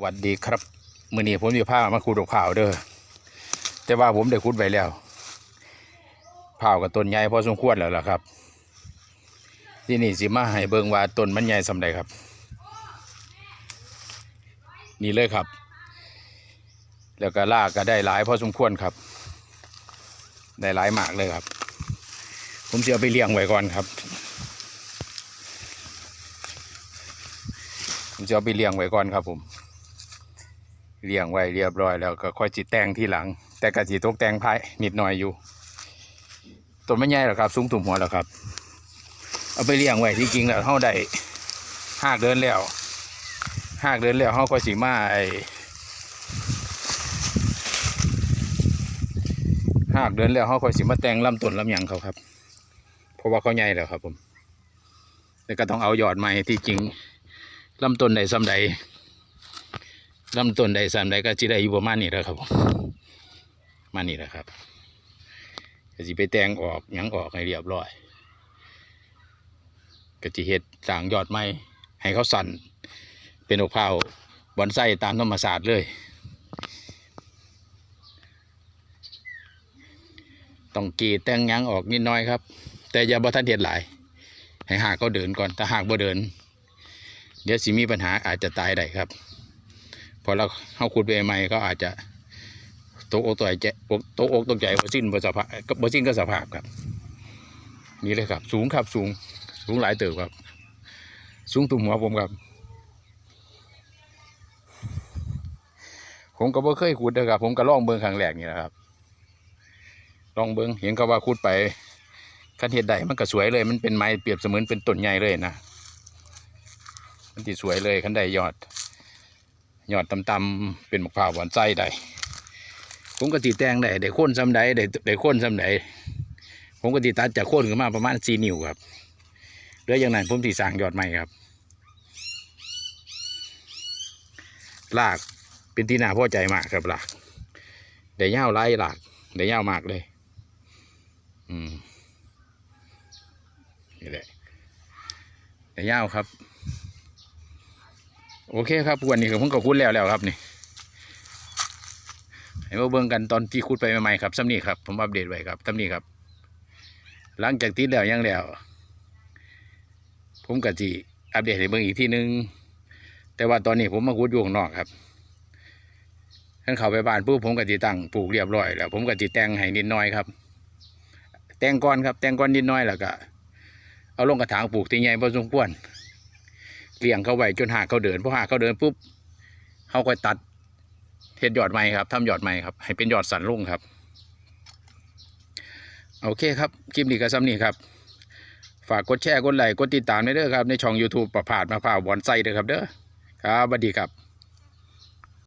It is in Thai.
หวัดดีครับมื่อนี้ผมมีผ้ามาขุดดอกเผาวเด้อแต่ว่าผมได้ขุดไว้แล้วเผากับต้นใหญ่พอสมควรแล้วล่ะครับ ที่นี่สิมาให้เบิงว่าต้นมันใหญ่สำใดครับ นี่เลยครับ แล้วก็ลากก็ได้หลายพอสมควรครับ ได้หลายมากเลยครับ ผมจะเอาไปเลี้ยงไว้ก่อนครับผมจะเอาไปเลี้ยงไว้ก่อนครับผม เลี้ยงไว้เรียบร้อยแล้วก็ค่อยจิแต่งทีหลัง แต่กะจิตกแต่งภายนิดหน่อยอยู่ต้นไม่ใหญ่หรอกครับ สูงถุ่มหัวแล้วครับ เอาไปเลี้ยงไว้ที่จริงแล้วเขาได้หากเดินแล้วหากเดินแล้วเขาก็สีมาไอหากเดินแล้วเขาก็สีมาแต่งลำต้นลำหยังเขาครับ เพราะว่าเขาใหญ่แล้วครับผมแล้วก็ต้องเอายอดใหม่ที่จริงลำต้นใดซ้ำใด ลำต้นใดสามใดก็จะได้อยู่ประมาณนี้แหล้วครับมานี่แหละครับก็จะไปแต่งออกยังออกให้เรียบร้อยก็จะเฮ็ดสางยอดไม้ให้เขาสั่นเป็นอกพร้าวบอนไส้ตามธรรมศาสตร์เลย ต้องกรีดแต่งยังออกนิดน้อยครับ แต่อย่าบ่ทันเด็ดหลาย ให้หากเขาเดินก่อนถ้าหากบ่เดิน เดี๋ยวสิมีปัญหาอาจจะตายได้ครับ อเราเข้าขุดไปใหม่ก็อาจจะตกอกตกใจตกอกตกใจบ่สิ้นบ่สภาพบ่สิ้นก็สภาพครับ นี่เลยครับ สูงครับสูง สูงหลายเติบครับ สูงตุ่มหัวผมครับ ผมก็บ่เคยขุดนะครับ ผมก็ล่องเบิ่งครั้งแรกนี่แหละครับลองเบิ่งเห็นเขาว่าขุดไปคันเฮ็ดได้มันก็สวยเลย มันเป็นไม้เปรียบเสมือนเป็นต้นใหญ่เลยนะมันสิสวยเลยคันได้ยอด ยอดต่ำๆเป็นมะพร้าวหวานไส้ได้ผมก็ตีแตงได้ได้โค่นซ้ำใดได้ได้โค่นซ้ำใดผมก็ตีตัดจากโค่นขึ้นมาประมาณสี่นิ้วครับเหลืออย่างนั้นผมตีสางยอดใหม่ครับลากเป็นที่น่าพอใจมากครับลากได้ยาวไล่ลากได้ยาวมากเลย อืมนี่แหละได้ยาวครับ โอเคครับวันนี้ผมก็คุดแล้วแล้วครับนี่ให้มาเบิ่งกันตอนที่คุดไปใหม่ๆครับซ้ำนี่ครับผมอัปเดตไว้ครับซ้ำนี่ครับ หลังจากติดแล้วยังแล้ว ผมก็จีอัปเดตให้เบิ่งอีกทีนึง แต่ว่าตอนนี้ผมมาคุดอยู่ข้างนอกครับท่านเข้าไปบ้านปุ๊บผมก็จีตั้งปลูกเรียบร้อยแล้ว ผมก็จีแต่งให้นิดน้อยครับ แต่งก้อนครับแต่งก้อนนิดน้อยแล้วก็เอาลงกระถางปลูกที่ใหญ่พอสมควร เลี้ยงเขาไว้จนหากเขาเดินพอหากเขาเดินปุ๊บเขาก็ตัดเห็ดยอดใหม่ครับทำยอดใหม่ครับ ให้เป็นยอดสันลุ่งครับ โอเคครับ คลิปนี้ก็ซ้ำนี้ครับ ฝากกดแชร์ กดไลค์ กดติดตามด้วยเด้อครับ ในช่อง YouTube ประพาดมาพร้าวบอนไซเด้อครับเด้อ ครับสวัสดีครับ